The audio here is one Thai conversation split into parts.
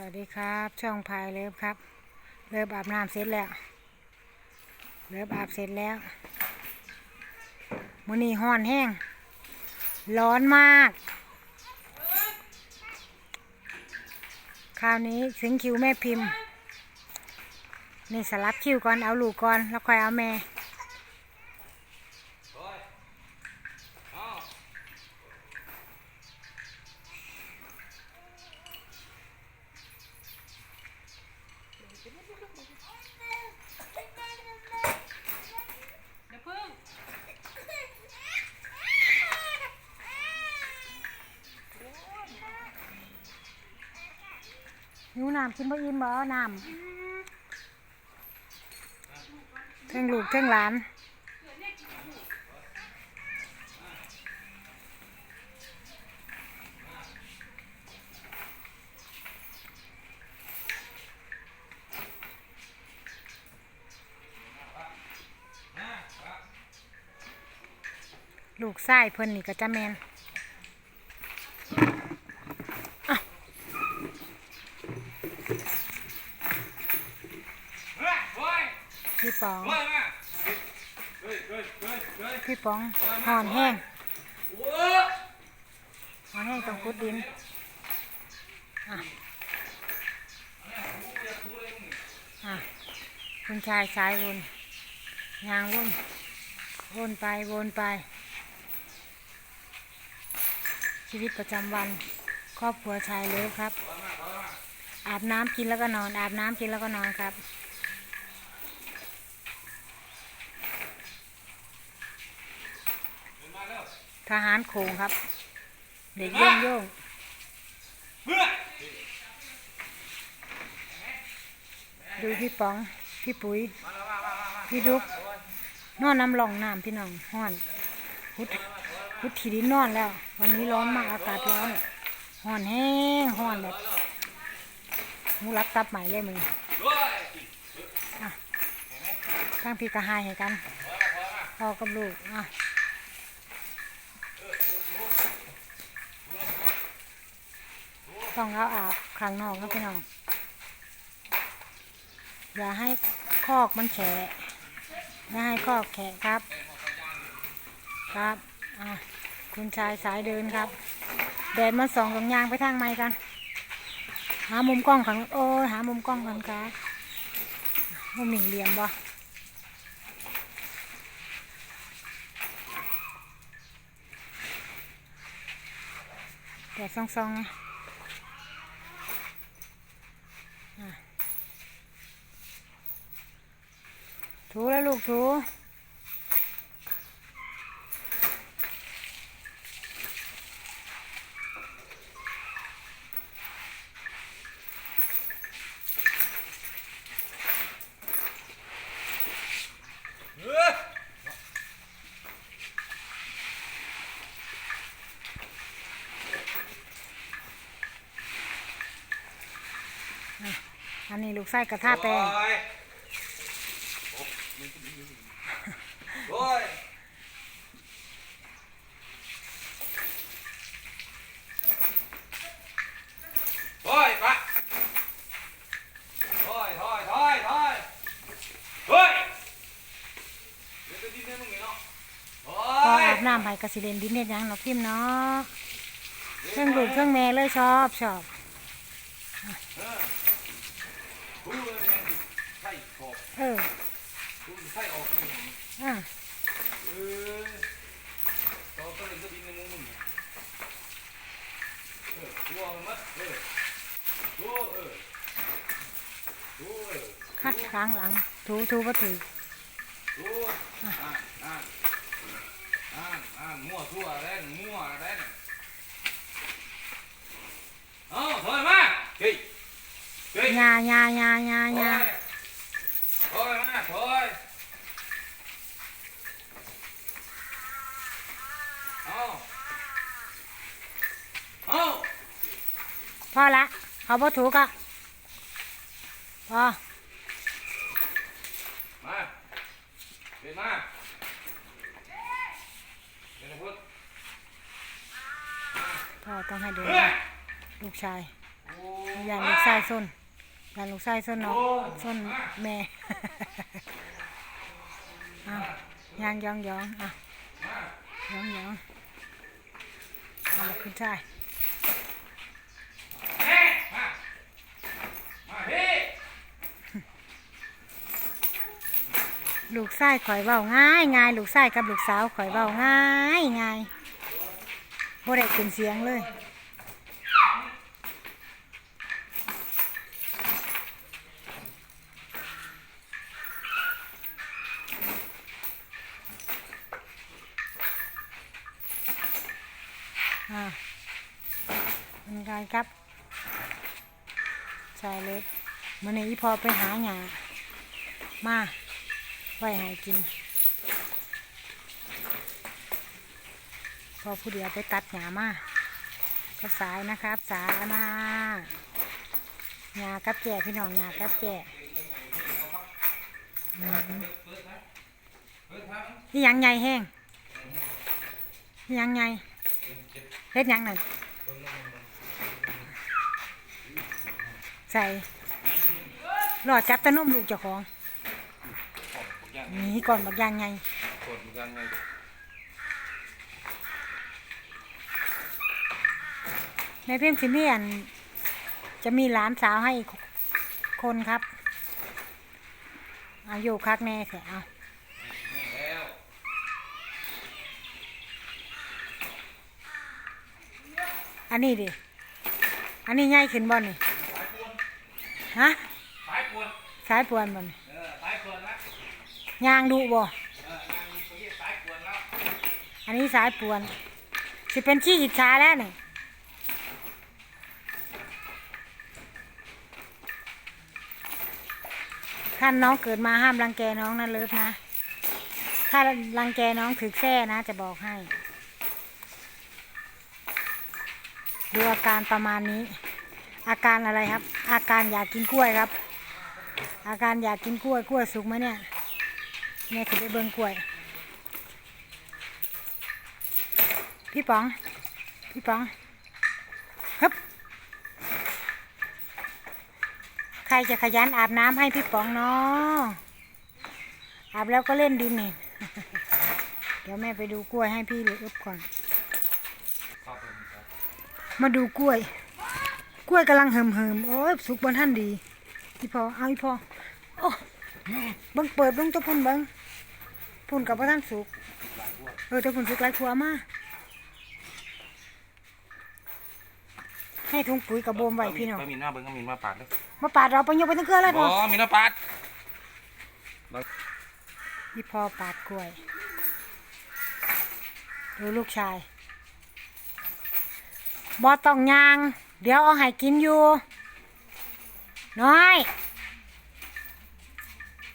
สวัสดีครับ ช่องพายเลิฟครับ เลิฟอาบน้ำเสร็จแล้ว เลิฟอาบเสร็จแล้วมื้อนี้ห้อนแห้ง ร้อนมาก คราวนี้ถึงคิวแม่พิมพ์ นี่สลับคิวก่อนเอาลูกก่อน แล้วค่อยเอาแม่ เดี๋ยวพึ่ง หิวน้ำกินบ่อิ่มบ่น้ำเท่งลูกเท่งหลานลูกไส้เพิ่นนี่ก็จะแมนอะ เฮ้ยเฮ้ย พี่ปอง เฮ้ยมาเฮ้ยเฮ้ยเฮ้ย เฮ้องหอนแห้งหอนแห้งตรงคุดดินอะอะคุณชายสายวนยางวนวนไปวนไป ชีวิตประจำวัน ครอบครัวชายเลิฟครับ อาบน้ำกินแล้วก็นอน อาบน้ำกินแล้วก็นอนครับ ทหารโขงครับ เด็กโย่งโย่งเฮ้ยดูพี่ป๋อง พี่ปุ๋ย พี่ดุกนอนน้ำหลองน้ำพี่น้องห้อนพุดพุดทีดินนอนแล้ว วันนี้ร้อนมากอากาศร้อนห้อนแห้งห้อนแบบมูรับตับใหม่เลยมึงเฮ้ยข้างพี่กระหายให้กันพ่อกับลูกอะ ต้องเอาอาบข้างนอกนะพี่น้อง อย่าให้คอกมันแฉะอย่าให้คอกแฉะครับ ครับอะคุณชายสายเดินครับ แดดมาส่องตรงยางไปทางไม้กัน หามุมกล้องขังโอ้ยหามุมกล้องกันครับมุมหนึ่งเหลี่ยมบ่แดดส่องๆไง ถูแล้วลูกรู้อันนี้ลูกไส้กระทาแปลง โอ้ยโอ้ยปะโอ้ยถอยถอยถอยเฮ้ยเดี๋ยวจะดิ้นได้มึงไงเนาะโอ้พอยอาบน้ำไปกระสิเลนดินเน็ดหยังเนาะพิมพ์เนาะเครื่องดูดเครื่องแม่เลยชอบชอบพูดเลยแม่งไส้ขอบเออ พูดไส้ออกนี่ อะ เออต่อไปเลยจะดิ้นในมุมมึงเออตัวมันมัดเออตัวเออตัวเออ คัดข้างหลัง ถูถูก็ถือตัวอ่านอ่านอ่านอ่านมั่วทั่วแรงมั่วแรงเอาถอยมาเฮ้ยเฮ้ยยายายายาถอยยาถอยมาถอยเอาเอาพอละ เอาบ่ถูกอะ พอมาเดินมาเดินมาพุทธพ่อต้องให้เดินเฮ้ยลูกชายโอ้ใยานลูกชายส้นยานลูกชายส้นเนาะส้นแม่เอายางยองยองอะยองยองเอาละคุณชาย มาพี่ ลูกชายข่อยเว้าง่ายง่ายลูกชายกับลูกสาวข่อยเว้าง่ายง่ายบ่ได้ขึ้นเสียงเลยอ่าเป็นไงครับชายเล็กมันนี้พอไปหาหยามา ไว้ให้กิน พอผู้เดียวไปตัดหยามาก็สายนะครับ สายมาหยากับแก่พี่น้องหยากับแก่นี่ยังไงแห้งนี่ยังไงเฮ็ดยังนั่นใส่รอดจับตะนุ่มลูกเจ้าของ นี่ก่อนบักอยางไงกดเหมือนกันไงในเพ่มสิเมียนจะมีหลานสาวให้อีกคนครับอายุคักแน่แถเอาแล้วอันนี้ดิอันนี้ใหญ่ขึ้นบ่นี่ฮะสายปวดสายปวนบ่นี่เออสายปวดแล้ว ยางดูบ่อันนี้สายปวดแล้วอันนี้สายปวน สิเป็นขี้อิจฉาแล้วนี่ท่านน้องเกิดมาห้ามรังแกน้องนะเลิฟนะ ถ้ารังแกน้องถึกแท้นะ จะบอกให้ ดูอาการประมาณนี้ อาการอะไรครับ อาการอยากกินกล้วยครับ อาการอยากกินกล้วยกล้วยสุกไหมเนี่ย แม่ถึงได้เบิ่งกล้วย พี่ป๋อง พี่ป๋องฮึบใครจะขยันอาบน้ำให้พี่ป๋องเนาะอาบแล้วก็เล่นดินนี่ เดี๋ยวแม่ไปดูกล้วยให้พี่เอึบก่อน มาดูกล้วย กล้วยกำลังเหิมเหิมโอ้ยสุกบนท่านดีพี่พอเอาพี่พอโอ้บังเปิดบังตัวพุ่นบัง พุ่นกับพระท่านสุกหลายพวกเออตัวพุ่นสุกหลายขัวมาให้ถุงปุ๋ยกับโบมไว้พี่น้องก็มีหน้าเบิ้งก็มีมาปาดเลยมาปาดเราไปยกไปทั้งเครือเลยพอ๋ออมีหน้าปาดพี่พอปาดกล้วยดูลูกชายบอต้องยาง เดี๋ยวเอาให้กินอยู่ น้อย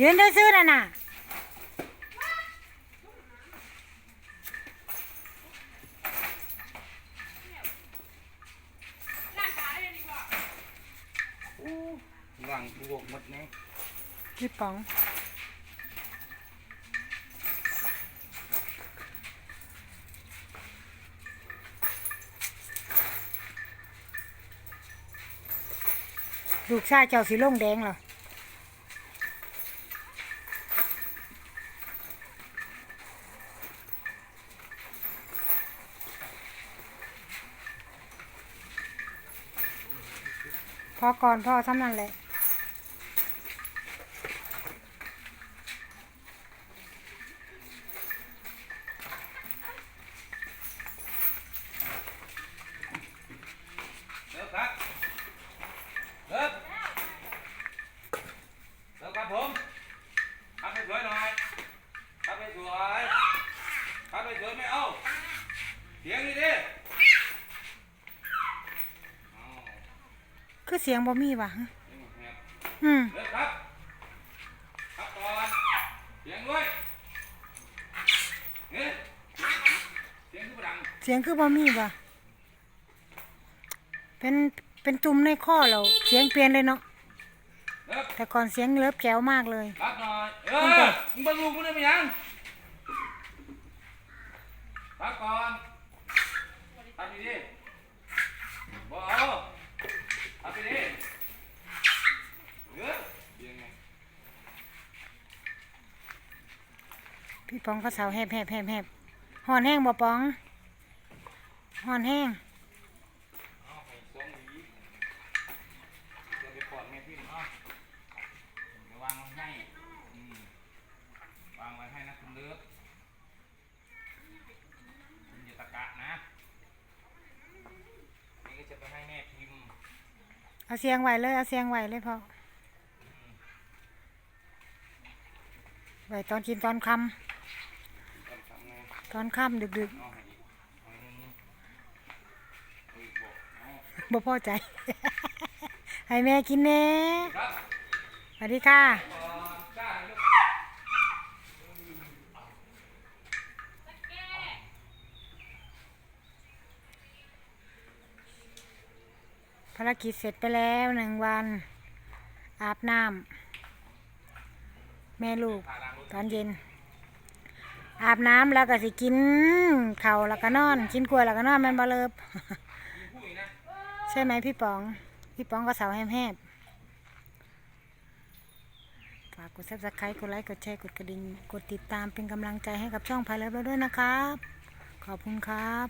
ยืนซื่อๆน่ะน่ะ หลังบวกหมดนี่พี่ป๋องลูกชายเจ้าสีลงแดงเหรอพอก่อนพ่อทำนั่นแหละ เลิกครับเลิกเลิกครับผมทำให้สวยหน่อยทำให้สวยทำให้สวยไม่เอาเสียงนี่ดิเอา คือเสียงบ่มีว่ะเสียงแหบอืมเลิกครับครับก่อนเสียงด้วยเฮ้ยเสียงคือดังเสียงคือบ่มีว่ะเป็นเป็นตุ่มในข้อเราเสียงเปลี่ยนเลยเนาะเลิกแต่ก่อนเสียงเลิฟแจ๋วมากเลยรับหน่อยเอตั้งแต่อมึงเบังลูกมึงได้ไหมยังรับก่อนทำดีๆบอกเอาทำดีๆ พี่ป๋องก็เสาแหบแหบแหบแหบหอนแห้งบ่ป๋องหอนแห้งเอาให้สองหวีเดี๋ยวไปก่อนแม่พิมพ์เอาเดี๋ยววางไว้ให้อืมวางไว้ให้นะคุณเลิฟคุณอย่าตะกะนะนี่ก็จะไปให้แม่พิมพ์เอาเสียงไหวเลย เอาเสียงไหวเลยพอไหวตอนกินตอนค่ต้องทำไงำ ตอนค่ำดึกเอาให้อีกเอาให้หนึ่งเอาอีกบอกเอาๆบ่พอใจ ให้แม่กินแน่สวัสดีค่ะ ภารกิจเสร็จไปแล้วหนึ่งวัน อาบน้ำแม่ลูก ตอนเย็น อาบน้ำแล้วก็สิกินเข่าแล้วก็นอน กินกล้วยแล้วก็นอนมันบาเลิบใช่ไหมพี่ป๋อง พี่ป๋องก็เสาแหบๆฝากกดซับสไครต์กดไลค์กดแชร์กดกระดิ่งกดติดตามเป็นกำลังใจให้กับช่องพายแล้วด้วยนะครับ ขอบคุณครับ